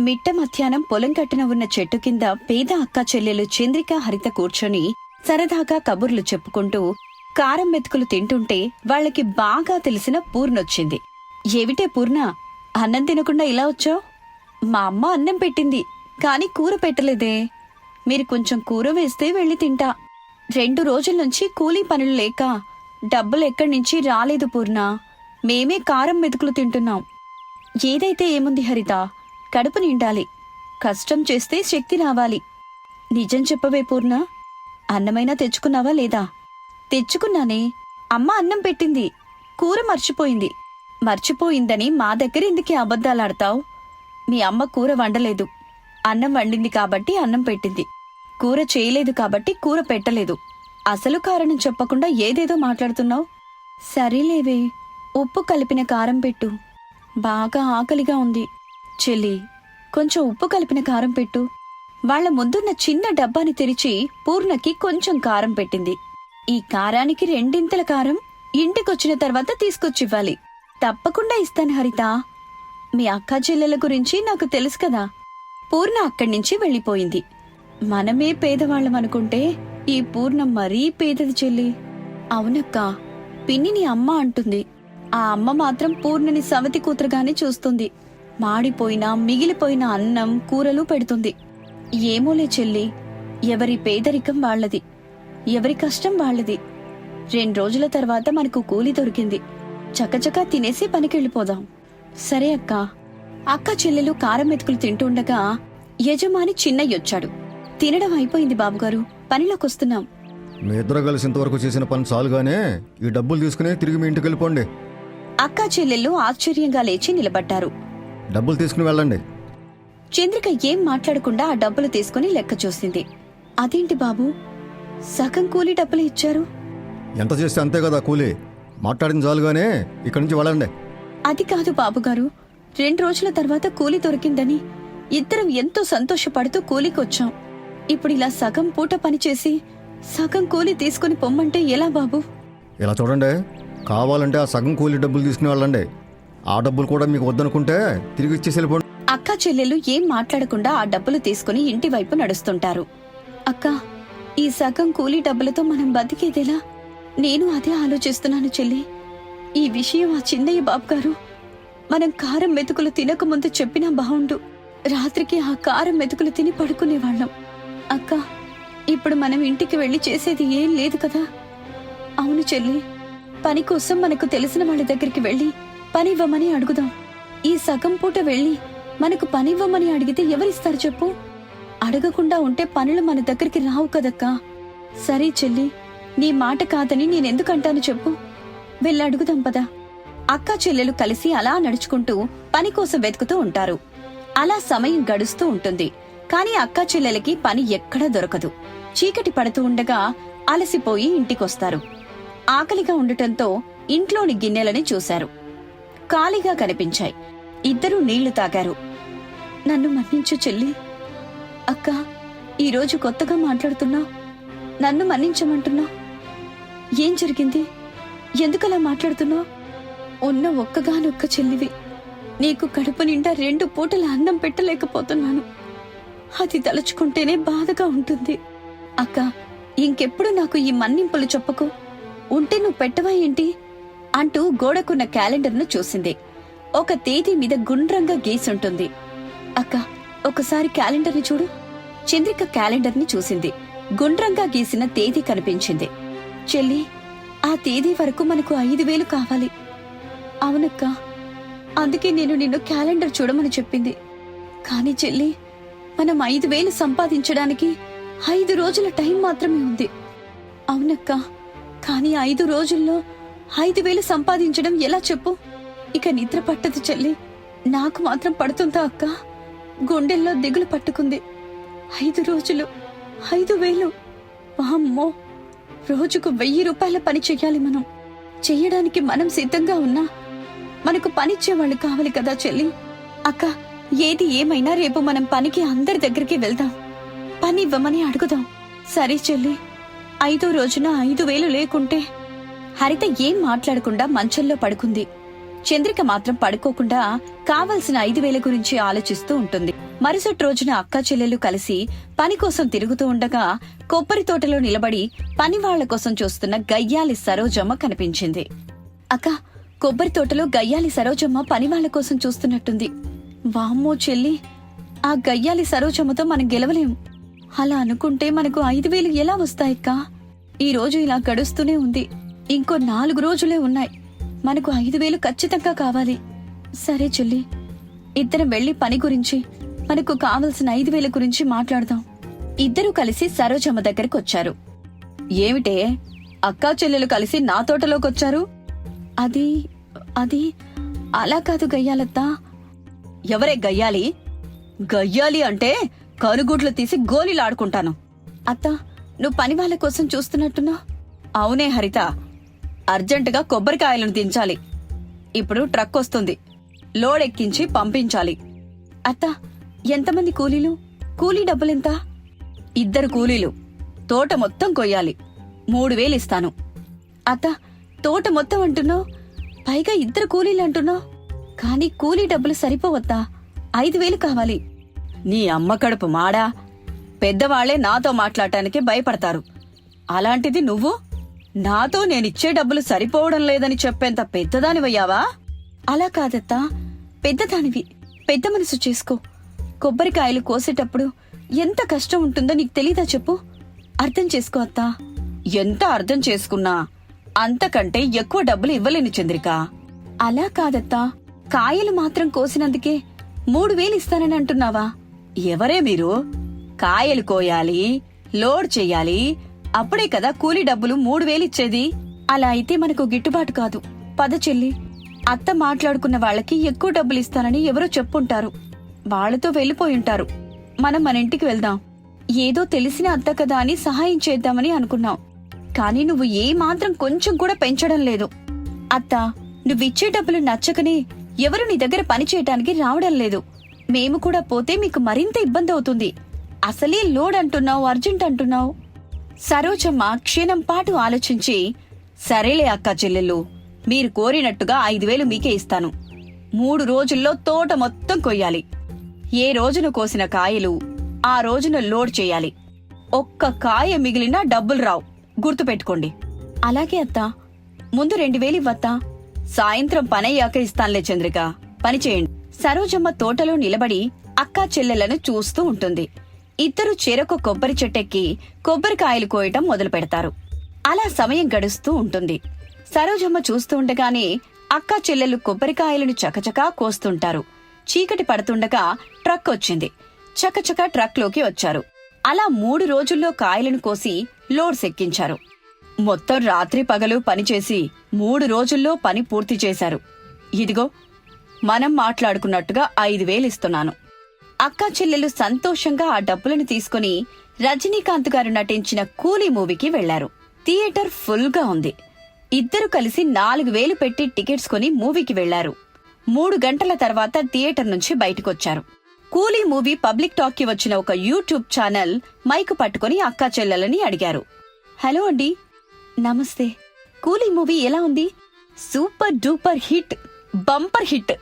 మిట్ట మధ్యాహ్నం పొలం కట్టున ఉన్న చెట్టు కింద పేద అక్క చెల్లెలు చంద్రిక హరిత కూర్చొని సరదాగా కబుర్లు చెప్పుకుంటూ కారం మెతుకులు తింటుంటే వాళ్ళకి బాగా తెలిసిన పూర్ణొచ్చింది. ఏవిటే పూర్ణ? అన్నం తినకుండా ఇలా వచ్చావు? మా అమ్మ అన్నం పెట్టింది కాని కూర పెట్టలేదే. మీరు కొంచెం కూర వేస్తే వెళ్ళి తింటా. రెండు రోజుల నుంచి కూలీ పనులు లేక డబ్బులు ఎక్కడి నుంచి రాలేదు పూర్ణ. మేమే కారం మెతుకులు తింటున్నాం. ఏదైతే ఏముంది హరిత? కడుపు నిండాలి. కష్టం చేస్తే శక్తి రావాలి. నిజం చెప్పవే పూర్ణ. అన్నమైనా తెచ్చుకున్నావా లేదా? తెచ్చుకున్నానే. అమ్మ అన్నం పెట్టింది. కూర మర్చిపోయింది. మర్చిపోయిందని మా దగ్గర ఎందుకే అబద్ధాలాడతావు? మీ అమ్మ కూర వండలేదు. అన్నం వండింది కాబట్టి అన్నం పెట్టింది. కూర చేయలేదు కాబట్టి కూర పెట్టలేదు. అసలు కారణం చెప్పకుండా ఏదేదో మాట్లాడుతున్నావు? సరేలేవే. ఉప్పు కలిపిన కారం పెట్టు. బాగా ఆకలిగా ఉంది. చెల్లి కొంచెం ఉప్పు కలిపిన కారం పెట్టు. వాళ్ళ ముందున్న చిన్న డబ్బాని తెరిచి పూర్ణకి కొంచెం కారం పెట్టింది. ఈ కారానికి రెండింతల కారం ఇంటికొచ్చిన తర్వాత తీసుకొచ్చివ్వాలి. తప్పకుండా ఇస్తాను హరిత. మీ అక్కా చెల్లెల గురించి నాకు తెలుసు కదా. పూర్ణ అక్కడి నుంచి వెళ్ళిపోయింది. మనమే పేదవాళ్ళం అనుకుంటే ఈ పూర్ణ మరీ పేదది చెల్లి. అవునక్క పిన్నిని అమ్మ అంటుంది. ఆ అమ్మ మాత్రం పూర్ణని సవతి కూతురుగానే చూస్తుంది. మాడిపోయిన మిగిలిపోయిన అన్నం కూరలు పెడుతుంది. ఏమోలే చెల్లి ఎవరి పేదరికం వాళ్ళది ఎవరి కష్టం వాళ్ళది. రెండు రోజుల తర్వాత మనకు కూలి దొరికింది. చకచకా తినేసి పనికెళ్ళిపోదాం. సరే అక్క. అక్క చెల్లెలు కారం మెతుకులు తింటుండగా యజమాని చిన్నయ్యొచ్చాడు తినడం అయిపోయింది బాబుగారు. పనిలోకొస్తున్నాం మీ ఇద్దరు కలిసి ఇంతవరకు చేసిన పని చాలుగానే ఈ డబ్బులు తీసుకుని తిరిగి మీ ఇంటికి వెళ్ళిపోండి. అక్కా చెల్లెళ్ళు ఆశ్చర్యంగా లేచి నిలబడ్డారు. డబ్బులు తీసుకుని వెళ్ళండి. చంద్రిక ఏం మాట్లాడకుండా ఆ డబ్బులు తీసుకుని లెక్క చూసింది. అదేంటి బాబు? సగం కూలి డబ్బులు ఇచ్చారు? ఎంత చేస్తే అంతే కదా కూలి. మాట్లాడిన చాలుగానే ఇక్కడి నుంచి వెళ్ళండి. అది కాదు బాబుగారు. రెండు రోజుల తర్వాత కూలి దొరికిందని ఇద్దరం ఎంతో సంతోషపడుతూ కూలికొచ్చాం. ఇప్పుడు ఇలా సగం పూట పనిచేసి సగం కూలి తీసుకుని పొమ్మంటే ఎలా బాబు? ఇలా చూడండి. కావాలంటే ఆ సగం కూలి డబ్బులు తీసుకుని వెళ్ళండి. ఆ డబ్బులు కూడా మీకు వద్దనుకుంటే తిరిగి ఇచ్చేసి వెళ్ళిపోండి అక్క చెల్లెలు ఏం మాట్లాడకుండా ఆ డబ్బులు తీసుకుని ఇంటి వైపు నడుస్తుంటారు. అక్క ఈ సగం కూలీ డబ్బులతో మనం బతికేదేలా? నేను అదే ఆలోచిస్తున్నాను చెల్లి. ఈ విషయం ఆ చిన్నయ్య బాబు గారు మనం కారం మెతుకులు తినకముందు చెప్పినా బావుండు. రాత్రికి ఆ కారం మెతుకులు తిని పడుకునేవాళ్ళం. అక్క ఇప్పుడు మనం ఇంటికి వెళ్ళి చేసేది ఏం లేదు కదా? అవును చెల్లి పని కోసం మనకు తెలిసిన వాళ్ళ దగ్గరికి వెళ్ళి పనివ్వమని అడుగుదాం. ఈ సగం పూట వెళ్ళి మనకు పనివ్వమని అడిగితే ఎవరిస్తారు చెప్పు? అడగకుండా ఉంటే పనులు మన దగ్గరికి రావు కదక్కా. సరే చెల్లి నీ మాట కాదని నేనెందుకంటాను చెప్పు. వెళ్ళి అడుగుదాం పదా. అక్కా చెల్లెలు కలిసి అలా నడుచుకుంటూ పని కోసం వెతుకుతూ ఉంటారు. అలా సమయం గడుస్తూ ఉంటుంది. కాని అక్కా చెల్లెలకి పని ఎక్కడా దొరకదు. చీకటి పడుతూ ఉండగా అలసిపోయి ఇంటికొస్తారు. ఆకలిగా ఉండటంతో ఇంట్లోని గిన్నెలని చూశారు. ఖాళీగా కనిపించాయి. ఇద్దరూ నీళ్ళు తాగారు. నన్ను మన్నించు చెల్లి. అక్క ఈరోజు కొత్తగా మాట్లాడుతున్నా. నన్ను మన్నించమంటున్నా. ఏం జరిగింది? ఎందుకలా మాట్లాడుతున్నావు ఉన్న ఒక్కగానొక్క చెల్లివి. నీకు కడుపు నిండా రెండు పూటల అన్నం పెట్టలేకపోతున్నాను. అది తలుచుకుంటేనే బాధగా ఉంటుంది. అక్క ఇంకెప్పుడు నాకు ఈ మన్నింపులు చెప్పకు. ఉంటే నువ్వు పెట్టవా ఏంటి? అంటూ గోడకున్న క్యాలెండర్ను చూసింది. ఒక తేదీ మీద గుండ్రంగా గీసుంటుంది. అక్క ఒకసారి క్యాలెండర్ని చూడు. చంద్రిక క్యాలెండర్ని చూసింది. గుండ్రంగా గీసిన తేదీ కనిపించింది. చెల్లి ఆ తేదీ వరకు మనకు ఐదు వేలు కావాలి. అవునక్క. అందుకే నేను నిన్ను క్యాలెండర్ చూడమని చెప్పింది. కానీ చెల్లి మనం ఐదు వేలు సంపాదించడానికి ఐదు రోజుల టైం మాత్రమే ఉంది. అవునక్క. కానీ ఐదు రోజుల్లో ఐదు వేలు సంపాదించడం ఎలా చెప్పు? ఇక నిద్ర పట్టదు చెల్లి. నాకు మాత్రం పడుతుందా అక్క? గుండెల్లో దిగులు పట్టుకుంది. ఐదు రోజులు ఐదు వేలు. వామ్మో. రోజుకు వెయ్యి రూపాయల పని చెయ్యాలి మనం. చెయ్యడానికి మనం సిద్ధంగా ఉన్నా మనకు పనిచ్చేవాళ్ళు కావాలి కదా చెల్లి. అక్క ఏది ఏమైనా రేపు మనం పనికి అందరి దగ్గరికి వెళ్దాం. పని ఇవ్వమని అడుగుదాం. సరే చెల్లి. ఐదో రోజున ఐదు వేలు లేకుంటే హరిత ఏం మాట్లాడకుండా మంచంలో పడుకుంది. చంద్రిక మాత్రం పడుకోకుండా కావలసిన ఐదు వేల గురించి ఆలోచిస్తూ ఉంటుంది. మరుసటి రోజున అక్క చెల్లెలు కలిసి పని కోసం తిరుగుతూ ఉండగా కొబ్బరి తోటలో నిలబడి పని వాళ్ళ కోసం చూస్తున్న గయ్యాలి సరోజమ్మ కనిపించింది. అక్క కొబ్బరి తోటలో గయ్యాలి సరోజమ్మ పని వాళ్ళ కోసం చూస్తున్నట్టుంది. వామ్మో చెల్లి ఆ గయ్యాలి సరోజమ్మతో మనం గెలవలేం. అలా అనుకుంటే మనకు ఐదు వేలు ఎలా వస్తాయక్కా? ఈ రోజు ఇలా గడుస్తూనే ఉంది. ఇంకో నాలుగు రోజులే ఉన్నాయి. మనకు ఐదు వేలు ఖచ్చితంగా కావాలి. సరే చెల్లి ఇద్దరం వెళ్ళి పని గురించి మనకు కావలసిన ఐదు వేల గురించి మాట్లాడదాం. ఇద్దరూ కలిసి సరోజమ్మ దగ్గరకు వచ్చారు. ఏమిటే? అక్కా చెల్లెలు కలిసి నా తోటలోకి వచ్చారు? అది అది అలా కాదు గయ్యాలత్తా. ఎవరే గయ్యాలి? గయ్యాలి అంటే కనుగుడ్లు తీసి గోలీలాడుకుంటాను అత్త నువ్వు పని వాళ్ళ కోసం చూస్తున్నట్టున్నా అవునే హరిత అర్జెంటుగా కొబ్బరికాయలను దించాలి. ఇప్పుడు ట్రక్ వస్తుంది. లోడ్ ఎక్కించి పంపించాలి. అత్త ఎంతమంది కూలీలు? కూలీ డబ్బులెంత ఇద్దరు కూలీలు. తోట మొత్తం కొయ్యాలి. మూడు వేలు ఇస్తాను. అత్త తోట మొత్తం అంటున్నావు? పైగా ఇద్దరు కూలీలు అంటున్నావు? కానీ కూలీ డబ్బులు సరిపోవద్దా ఐదు వేలు కావాలి. నీ అమ్మ కడుపు మాడా? పెద్దవాళ్ళే నాతో మాట్లాడటానికి భయపడతారు. అలాంటిది నువ్వు? నాతో నేనిచ్చే డబ్బులు సరిపోవడం లేదని చెప్పేంత పెద్దదానివయ్యావా? అలా కాదత్తా. పెద్దదానివి. పెద్ద మనసు చేసుకో. కొబ్బరికాయలు కోసేటప్పుడు ఎంత కష్టం ఉంటుందో నీకు తెలీదా చెప్పు. అర్థం చేసుకో అత్తా. ఎంత అర్థం చేసుకున్నా అంతకంటే ఎక్కువ డబ్బులు ఇవ్వలేను చంద్రిక. అలా కాదత్తా. కాయలు మాత్రం కోసినందుకే మూడు వేలు ఇస్తానని అంటున్నావా? ఎవరే మీరు? కాయలు కోయాలి లోడ్ చెయ్యాలి అప్పుడే కదా కూలీ డబ్బులు మూడు వేలిచ్చేది అలా అయితే మనకు గిట్టుబాటు కాదు. పద చెల్లి. అత్త మాట్లాడుకున్న వాళ్ళకి ఎక్కువ డబ్బులు ఇస్తానని ఎవరో చెప్పుంటారు. వాళ్ళతో వెళ్ళిపోయుంటారు మనం మన ఇంటికి వెళ్దాం. ఏదో తెలిసిన అత్త కదా అని సహాయం చేద్దామని అనుకున్నాం. కానీ నువ్వు ఏ మాత్రం కొంచెం కూడా పెంచడం లేదు. అత్త నువ్విచ్చే డబ్బులు నచ్చకనే ఎవరు నీ దగ్గర పని చేయటానికి రావడం లేదు. మేము కూడా పోతే మీకు మరింత ఇబ్బంది అవుతుంది. అసలే లోడ్ అంటున్నావు అర్జెంట్ అంటున్నావు. సరోజమ్మ క్షీణంపాటు ఆలోచించి సరేలే అక్కా చెల్లెళ్ళు మీరు కోరినట్టుగా ఐదు వేలు మీకే ఇస్తాను. మూడు రోజుల్లో తోట మొత్తం కొయ్యాలి. ఏ రోజున కోసిన కాయలు ఆ రోజున లోడ్ చేయాలి. ఒక్క కాయ మిగిలినా డబ్బులు రావు. గుర్తుపెట్టుకోండి. అలాగే అత్తా. ముందు రెండు వేలు ఇవ్వత్తా. సాయంత్రం పనయ్యాక ఇస్తాన్లే చంద్రిక. పని చేయండి. సరోజమ్మ తోటలో నిలబడి అక్కా చెల్లెలను చూస్తూ ఉంటుంది. ఇద్దరు చెరొక కొబ్బరి చెట్టెక్కి కొబ్బరికాయలు కోయటం మొదలు పెడతారు అలా సమయం గడుస్తూ ఉంటుంది. సరోజమ్మ చూస్తూ ఉండగానే అక్కా చెల్లెలు కొబ్బరికాయలను చకచకా కోస్తుంటారు. చీకటి పడుతుండగా ట్రక్ వచ్చింది. చకచకా ట్రక్లోకి వచ్చారు. అలా మూడు రోజుల్లో కాయలను కోసి లోడ్స్ ఎక్కించారు. మొత్తం రాత్రి పగలు పనిచేసి మూడు రోజుల్లో పని పూర్తి చేశారు. ఇదిగో మనం మాట్లాడుకున్నట్టుగా ఐదు వేలిస్తున్నాను అక్కా చెల్లెలు సంతోషంగా ఆ డబ్బులను తీసుకుని రజనీకాంత్ గారు నటించిన కూలీ మూవీకి వెళ్ళారు. థియేటర్ ఫుల్గా ఉంది. ఇద్దరు కలిసి నాలుగు వేలు పెట్టి టికెట్స్ కొని మూవీకి వెళ్ళారు. మూడు గంటల తర్వాత థియేటర్ నుంచి బయటకొచ్చారు. కూలీ మూవీ పబ్లిక్ టాక్కి వచ్చిన ఒక యూట్యూబ్ ఛానల్ మైకు పట్టుకుని అక్కా చెల్లెలని అడిగారు. హలో అండి. నమస్తే. కూలీ మూవీ ఎలా ఉంది? Super duper hit bumper hit.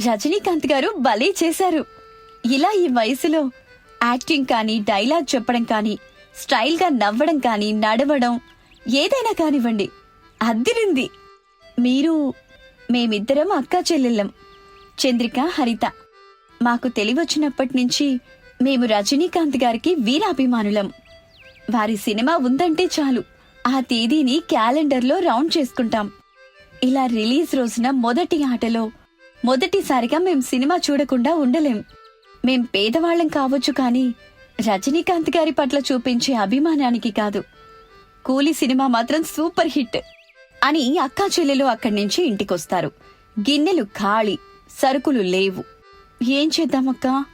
Rajinikanth గారు భలే చేశారు. ఇలా ఈ వయసులో యాక్టింగ్ కానీ డైలాగ్ చెప్పడం కానీ స్టైల్గా నవ్వడం కానీ నడవడం ఏదైనా కానివ్వండి అద్దిరింది. మీరు మేమిద్దరం అక్కా చెల్లెళ్ళం చంద్రిక హరిత. మాకు తెలివచ్చినప్పటి నుంచి మేము రజనీకాంత్ గారికి వీరాభిమానులం. వారి సినిమా ఉందంటే చాలు. ఆ తేదీని క్యాలెండర్లో రౌండ్ చేసుకుంటాం. ఇలా రిలీజ్ రోజున మొదటి ఆటలో మొదటిసారిగా మేం సినిమా చూడకుండా ఉండలేం. మేం పేదవాళ్ళం కావచ్చు కానీ రజనీకాంత్ గారి పట్ల చూపించే అభిమానానికి కాదు. కూలీ సినిమా మాత్రం సూపర్ హిట్. అని అక్కా చెల్లెలు అక్కడి నుంచి ఇంటికొస్తారు. గిన్నెలు ఖాళీ సరుకులు లేవు. ఏం చేద్దామక్కా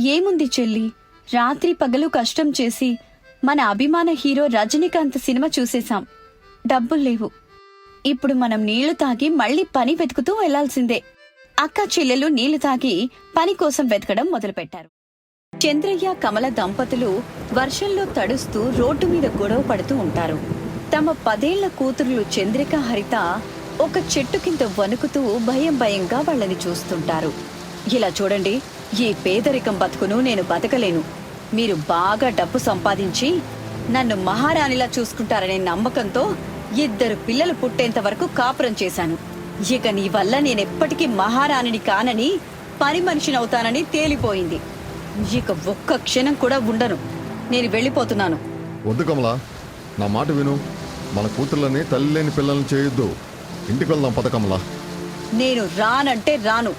ఏముంది చెల్లి? రాత్రి పగలు కష్టం చేసి మన అభిమాన హీరో రజనీకాంత్ సినిమా చూసేశాం. డబ్బులు లేవు. ఇప్పుడు మనం నీళ్ళు తాగి మళ్ళీ పని వెతుకుతూ వెళ్ళాల్సిందే. అక్క చెల్లెలు నీళ్ళు తాగి పని కోసం వెతకడం మొదలుపెట్టారు. చంద్రయ్య కమల దంపతులు వర్షంలో తడుస్తూ రోడ్డు మీద గొడవ పడుతూ ఉంటారు. తమ పదేళ్ళ కూతురులు చంద్రిక హరిత ఒక చెట్టు కింద వణుకుతూ భయం భయంగా వాళ్ళని చూస్తుంటారు. ఇలా చూడండి ఈ పేదరికం బతుకును నేను బతకలేను. మీరు బాగా డబ్బు సంపాదించి నన్ను మహారాణిలా చూసుకుంటారనే నమ్మకంతో ఇద్దరు పిల్లలు పుట్టేంత వరకు కాపురం చేశాను. ఇక నీ వల్ల నేనెప్పటికీ మహారాణిని కానని పని మనిషినవుతానని తేలిపోయింది. ఇక ఒక్క క్షణం కూడా ఉండను. నేను వెళ్ళిపోతున్నాను. వద్దు కమలా. నా మాట విను. మన కూతుర్లని తల్లి లేని పిల్లల్ని చేయొద్దు. ఇంటికి వెళ్దాం పద కమలా. నేను రానంటే రాను.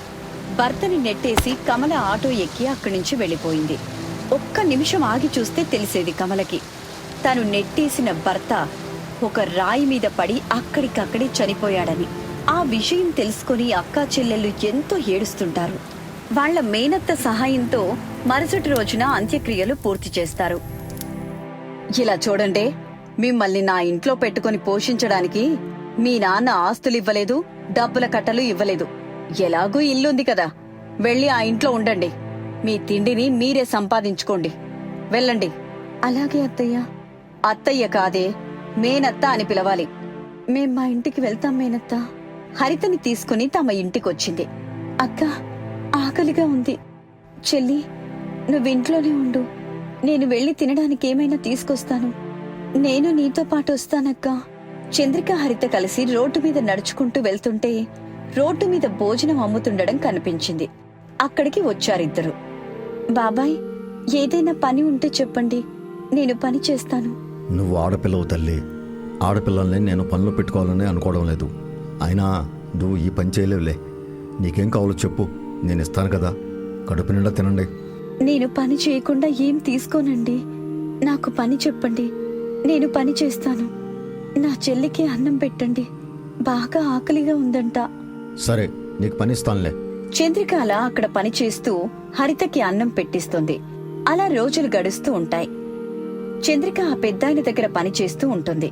భర్తని నెట్టేసి కమల ఆటో ఎక్కి అక్కడి నుంచి వెళ్ళిపోయింది. ఒక్క నిమిషం ఆగి చూస్తే తెలిసేది కమలకి. తను నెట్టేసిన భర్త ఒక రాయి మీద పడి అక్కడికక్కడే చనిపోయాడని. ఆ విషయం తెలుసుకొని అక్కా చెల్లెళ్ళు ఎంతో ఏడుస్తుంటారు. వాళ్ళ మేనత్త సహాయంతో మరుసటి రోజున అంత్యక్రియలు పూర్తి చేస్తారు. ఇలా చూడండి మిమ్మల్ని నా ఇంట్లో పెట్టుకొని పోషించడానికి మీ నాన్న ఆస్తులు ఇవ్వలేదు డబ్బుల కట్టలు ఇవ్వలేదు. ఎలాగూ ఇల్లుంది కదా. వెళ్ళి ఆ ఇంట్లో ఉండండి. మీ తిండిని మీరే సంపాదించుకోండి. వెళ్ళండి. అలాగే అత్తయ్య. అత్తయ్య కాదే మేనత్త అని పిలవాలి. మేం మా ఇంటికి వెళ్తాం మేనత్త. హరితని తీసుకుని తమ ఇంటికొచ్చింది. అక్క ఆకలిగా ఉంది. చెల్లి నువ్వింట్లోనే ఉండు. నేను వెళ్ళి తినడానికి ఏమైనా తీసుకొస్తాను. నేను నీతో పాటు వస్తానక్క చంద్రిక హరిత కలిసి రోడ్డు మీద నడుచుకుంటూ వెళ్తుంటే రోడ్డు మీద భోజనం అమ్ముతుండడం కనిపించింది. అక్కడికి వచ్చారిద్దరు. బాబాయ్ ఏదైనా పని ఉంటే చెప్పండి. నేను పని చేస్తాను. నువ్వు ఆడపిల్లవు తల్లి. ఆడపిల్లల్ని నేను పనులు పెట్టుకోవాలని అనుకోవడం లేదు. అయినా నువ్వు ఈ పని చేయలేవులే. నీకేం కావాలో చెప్పు. నేను ఇస్తాను కదా. కడుపు నిండా తినండి. నేను పని చేయకుండా ఏం తీసుకోనండి. నాకు పని చెప్పండి. నేను పని చేస్తాను. నా చెల్లికి అన్నం పెట్టండి. బాగా ఆకలిగా ఉందంట. సరే నీకు పని ఇస్తానులే. చంద్రికాల అక్కడ పని చేస్తూ హరితకి అన్నం పెట్టిస్తుంది. అలా రోజులు గడుస్తూ ఉంటాయి. చంద్రిక ఆ పెద్దాయన దగ్గర పని చేస్తూ ఉంటుంది.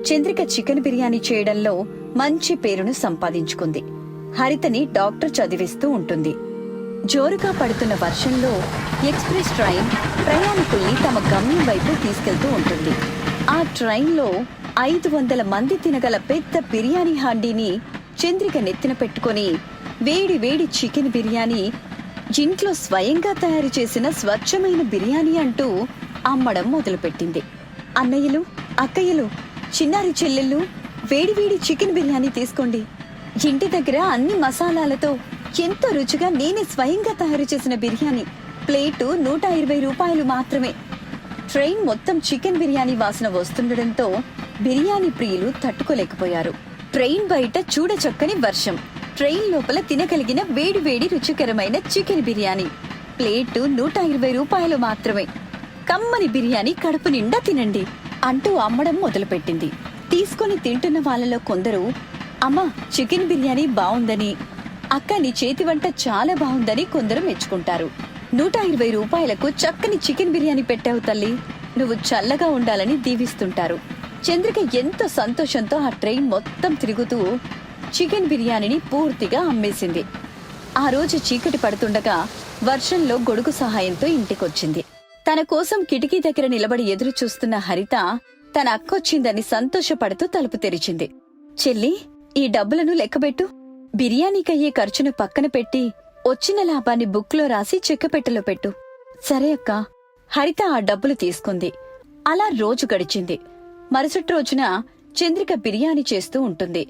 చంద్రిక చికెన్ బిర్యానీ చేయడంలో మంచి పేరును సంపాదించుకుంది. హరితని డాక్టర్ చదివిస్తూ ఉంటుంది. జోరుగా పడుతున్న వర్షంలో ఎక్స్ప్రెస్ ట్రైన్ ప్రయాణికుల్ని తమ గమ్యం వైపు తీసుకెళ్తూ ఉంటుంది. ఆ ట్రైన్లో ఐదు వందల మంది తినగల పెద్ద బిర్యానీ హాండీని చంద్రిక నెత్తిన పెట్టుకొని వేడి వేడి చికెన్ బిర్యానీ ఇంట్లో స్వయంగా తయారు చేసిన స్వచ్ఛమైన బిర్యానీ అంటూ అమ్మడం మొదలుపెట్టింది. అన్నయ్యలు అక్కయ్యలు చిన్నారి చెల్లెళ్ళు వేడివేడి చికెన్ బిర్యానీ తీసుకోండి. ఇంటి దగ్గర అన్ని మసాలాలతో ఎంతో రుచిగా నేనే స్వయంగా తయారు చేసిన బిర్యానీ. ప్లేటు నూట ఇరవై రూపాయలు మాత్రమే. ట్రైన్ మొత్తం చికెన్ బిర్యానీ వాసన వస్తుండటంతో బిర్యానీ ప్రియులు తట్టుకోలేకపోయారు. ట్రైన్ బయట చూడచక్కని వర్షం. ట్రైన్ లోపల తినగలిగిన వేడి వేడి రుచికరమైన చికెన్ బిర్యానీ. ప్లేటు నూట ఇరవై రూపాయలు మాత్రమే. కమ్మని బిర్యానీ కడుపు నిండా తినండి అంటూ అమ్మడం మొదలుపెట్టింది. తీసుకొని తింటున్న వాళ్ళలో కొందరు అమ్మా చికెన్ బిర్యానీ బాగుందని అక్క నీ చేతి వంట చాలా బాగుందని కొందరు మెచ్చుకుంటారు. నూట ఇరవై రూపాయలకు చక్కని చికెన్ బిర్యానీ పెట్టావు తల్లి. నువ్వు చల్లగా ఉండాలని దీవిస్తుంటారు. చంద్రిక ఎంతో సంతోషంతో ఆ ట్రైన్ మొత్తం తిరుగుతూ చికెన్ బిర్యానీని పూర్తిగా అమ్మేసింది. ఆ రోజు చీకటి పడుతుండగా వర్షంలో గొడుగు సహాయంతో ఇంటికొచ్చింది. తన కోసం కిటికీ దగ్గర నిలబడి ఎదురు చూస్తున్న హరిత తన అక్కొచ్చిందని సంతోషపడుతూ తలుపు తెరిచింది. చెల్లి ఈ డబ్బులను లెక్కబెట్టు. బిర్యానీకయ్యే ఖర్చును పక్కన పెట్టి వచ్చిన లాభాన్ని బుక్లో రాసి చెక్కపెట్టెలో పెట్టు. సరే అక్క. హరిత ఆ డబ్బులు తీసుకుంది. అలా రోజు గడిచింది. మరుసటి రోజున చంద్రిక బిర్యానీ చేస్తూ ఉంటుంది.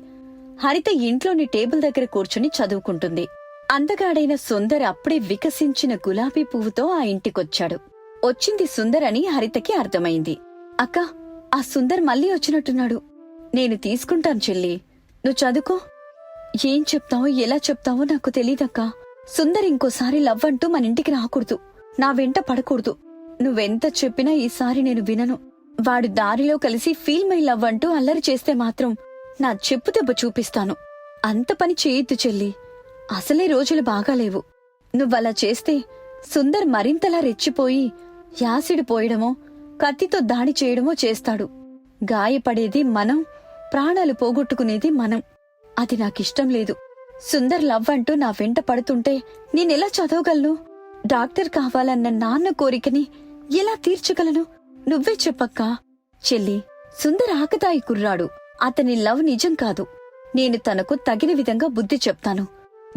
హరిత ఇంట్లోని టేబుల్ దగ్గర కూర్చుని చదువుకుంటుంది. అందగాడైన సుందర్ అప్పుడే వికసించిన గులాబీ పువ్వుతో ఆ ఇంటికొచ్చాడు. వచ్చింది సుందర్ అని హరితకి అర్థమైంది. అక్క ఆ సుందర్ మళ్ళీ వచ్చినట్టున్నాడు. నేను తీసుకుంటాను చెల్లి. నువ్వు చదువుకో. ఏం చెప్తావో ఎలా చెప్తావో నాకు తెలీదక్కా. సుందర్ ఇంకోసారి లవ్ అంటూ మన ఇంటికి రాకూడదు. నా వెంట పడకూడదు. నువ్వెంత చెప్పినా ఈసారి నేను వినను. వాడు దారిలో కలిసి ఫీల్ మై లవ్ అంటూ అల్లరి చేస్తే మాత్రం నా చెప్పు దెబ్బ చూపిస్తాను. అంత పని చేయొద్దు చెల్లి. అసలే రోజులు బాగాలేవు. నువ్వలా చేస్తే సుందర్ మరింతలా రెచ్చిపోయి యాసిడ్ పోయడమో కత్తితో దాడి చేయడమో చేస్తాడు. గాయపడేది మనం ప్రాణాలు పోగొట్టుకునేది మనం. అది నాకిష్టం లేదు. సుందర్ లవ్ అంటూ నా వెంట పడుతుంటే నేనెలా చదవగలను? డాక్టర్ కావాలన్న నాన్న కోరికని ఎలా తీర్చగలను? నువ్వే చెప్పక్కా? చెల్లి సుందర్ ఆకతాయి కుర్రాడు. అతని లవ్ నిజం కాదు. నేను తనకు తగిన విధంగా బుద్ధి చెప్తాను.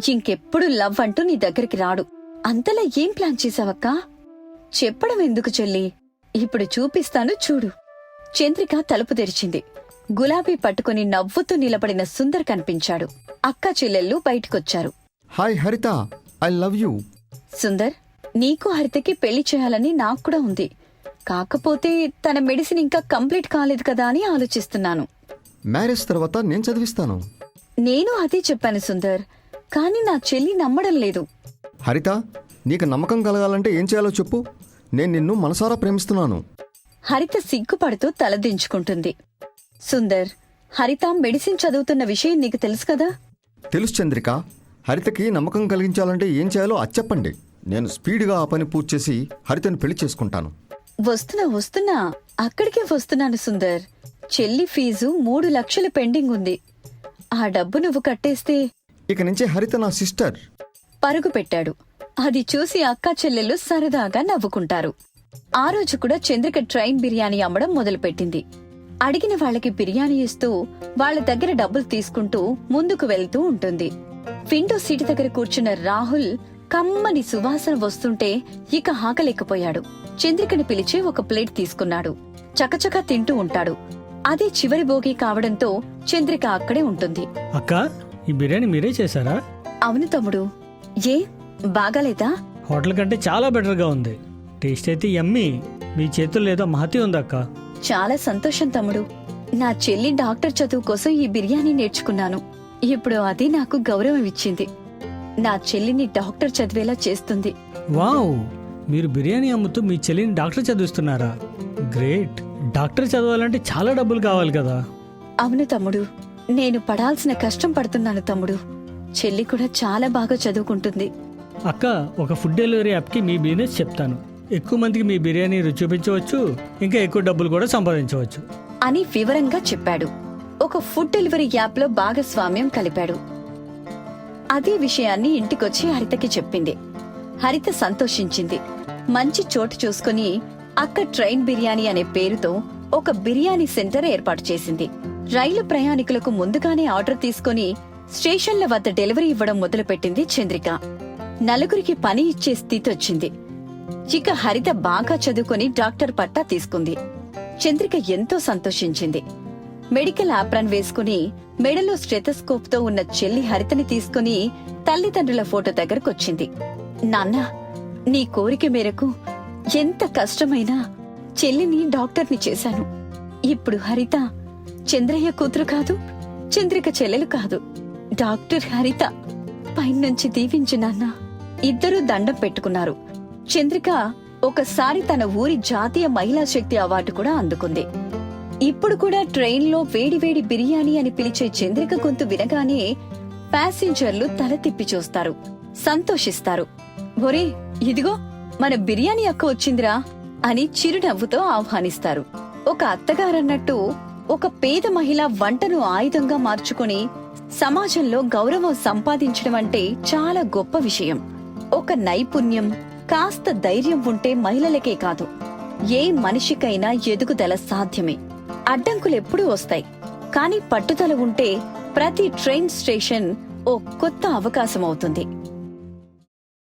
ఇంకెప్పుడు లవ్ అంటూ నీ దగ్గరికి రాడు. అంతలా ఏం ప్లాన్ చేశావక్కా? చెప్పడం ఎందుకు చెల్లి? ఇప్పుడు చూపిస్తాను చూడు. చంద్రిక తలుపు తెరిచింది. గులాబీ పట్టుకుని నవ్వుతూ నిలబడిన సుందర్ కనిపించాడు. అక్క చెల్లెళ్ళు బయటికొచ్చారు. Hi Haritha I love you. Sundar నీకు హరితకి పెళ్ళి చేయాలని నాకు కూడా ఉంది. కాకపోతే తన మెడిసిన్ ఇంకా కంప్లీట్ కాలేదు కదా అని ఆలోచిస్తున్నాను. మ్యారేజ్ తర్వాత నేను చదివిస్తాను. నేను అదే చెప్పాను సుందర్ కానీ నా చెల్లి నమ్మడం లేదు. హరిత నీకు నమ్మకం కలగాలంటే ఏం చేయాలో చెప్పు. నేను నిన్ను మనసారా ప్రేమిస్తున్నాను. హరిత సిగ్గుపడుతూ తలదించుకుంటుంది సుందర్ హరిత మెడిసిన్ చదువుతున్న విషయం నీకు తెలుసు కదా? తెలుసు చంద్రిక. హరితకి నమ్మకం కలిగించాలంటే ఏం చేయాలో అది చెప్పండి. నేను స్పీడ్గా ఆ పని పూర్తి చేసి హరితని పెళ్ళి చేసుకుంటాను. వస్తున్నా వస్తున్నా. అక్కడికే వస్తున్నాను సుందర్. చెల్లి ఫీజు మూడు లక్షలు పెండింగ్ ఉంది. ఆ డబ్బు నువ్వు కట్టేస్తే ఇక నుంచి హరిత నా సిస్టర్. పరుగు పెట్టాడు. అది చూసి అక్కా చెల్లెళ్ళు సరదాగా నవ్వుకుంటారు. ఆ రోజు కూడా చంద్రిక ట్రైన్ బిర్యానీ అమ్మడం మొదలుపెట్టింది. అడిగిన వాళ్ళకి బిర్యానీ ఇస్తూ వాళ్ళ దగ్గర డబ్బులు తీసుకుంటూ ముందుకు వెళ్తూ ఉంటుంది. విండో సీటు దగ్గర కూర్చున్న రాహుల్ కమ్మని సువాసన వస్తుంటే ఇక ఆకలేకపోయాడు. చంద్రికని పిలిచి ఒక ప్లేట్ తీసుకున్నాడు. చకచకా తింటూ ఉంటాడు. అదే చివరి భోగి కావడంతో చంద్రిక అక్కడే ఉంటుంది. అక్క ఈ బిర్యానీ మీరే చేశారా? అవును తమ్ముడు. ఏ? బాగాలేదా? హోటల్ కంటే చాలా బెటర్గా ఉంది. టేస్ట్ అయితే ఎమ్మి మీ చేతుల్లో ఏదో మహతి ఉంది అక్క చాలా సంతోషం తమ్ముడు. నా చెల్లి డాక్టర్ చదువు కోసం ఈ బిర్యానీ నేర్చుకున్నాను. ఇప్పుడు అది నాకు గౌరవం ఇచ్చింది. నా చెల్లిని డాక్టర్ చదివేలా చేస్తుంది. వావ్! మీరు బిర్యానీ అమ్ముతూ మీ చెల్లిని డాక్టర్ చదివిస్తున్నారా? గ్రేట్! డాక్టర్ చదవాలంటే చాలా డబ్బులు కావాలి కదా. అవును తమ్ముడు. నేను పడాల్సిన కష్టం పడుతున్నాను తమ్ముడు. చెల్లి కూడా చాలా బాగా చదువుకుంటుంది. అక్క ఒక ఫుడ్ డెలివరీ యాప్కి మీ బిజినెస్ చెప్తాను. ఎక్కువ మందికి మీ బిర్యానీ రుచి చూపించవచ్చు ఇంకా ఎక్కువ డబ్బులు కూడా సంపాదించవచ్చు. అని వివరంగా చెప్పాడు. ఒక ఫుడ్ డెలివరీ యాప్లో భాగస్వామ్యం కలిపాడు. అదే విషయాన్ని ఇంటికొచ్చి హరితకి చెప్పింది. హరిత సంతోషించింది. మంచి చోటు చూసుకుని అక్క ట్రైన్ బిర్యానీ అనే పేరుతో ఒక బిర్యానీ సెంటర్ ఏర్పాటు చేసింది. రైలు ప్రయాణికులకు ముందుగానే ఆర్డర్ తీసుకుని స్టేషన్ల వద్ద డెలివరీ ఇవ్వడం మొదలుపెట్టింది చంద్రిక. నలుగురికి పని ఇచ్చే స్థితి వచ్చింది. ఇక హరిత బాగా చదువుకొని డాక్టర్ పట్టా తీసుకుంది. చంద్రిక ఎంతో సంతోషించింది. మెడికల్ ఆప్రాన్ వేసుకుని మెడలో స్టెథస్కోప్తో ఉన్న చెల్లి హరితని తీసుకుని తల్లిదండ్రుల ఫోటో దగ్గరకొచ్చింది. నాన్న నీ కోరిక మేరకు ఎంత కష్టమైనా చెల్లిని డాక్టర్ని చేశాను. ఇప్పుడు హరిత చంద్రయ్య కూతురు కాదు చంద్రిక చెల్లెలు కాదు. డాక్టర్ హరిత పైనుంచి దీవించు నాన్న. ఇద్దరూ దండం పెట్టుకున్నారు. చంద్రిక ఒకసారి తన ఊరి జాతీయ మహిళా శక్తి అవార్డు కూడా అందుకుంది. ఇప్పుడు కూడా ట్రైన్లో వేడివేడి బిర్యానీ అని పిలిచే చంద్రిక గొంతు వినగానే ప్యాసింజర్లు తల తిప్పి చూస్తారు. సంతోషిస్తారు. ఒరే ఇదిగో మన బిర్యానీ అక్క వచ్చిందిరా అని చిరునవ్వుతో ఆహ్వానిస్తారు. ఒక అత్తగారన్నట్టు ఒక పేద మహిళ వంటను ఆయుధంగా మార్చుకుని సమాజంలో గౌరవం సంపాదించడం అంటే చాలా గొప్ప విషయం. ఒక నైపుణ్యం కాస్త ధైర్యం ఉంటే మహిళలకే కాదు. ఏ మనిషికైనా ఎదుగుదల సాధ్యమే. అడ్డంకులెప్పుడూ వస్తాయి. కానీ పట్టుదల ఉంటే ప్రతి ట్రైన్ స్టేషన్ ఓ కొత్త అవకాశం అవుతుంది.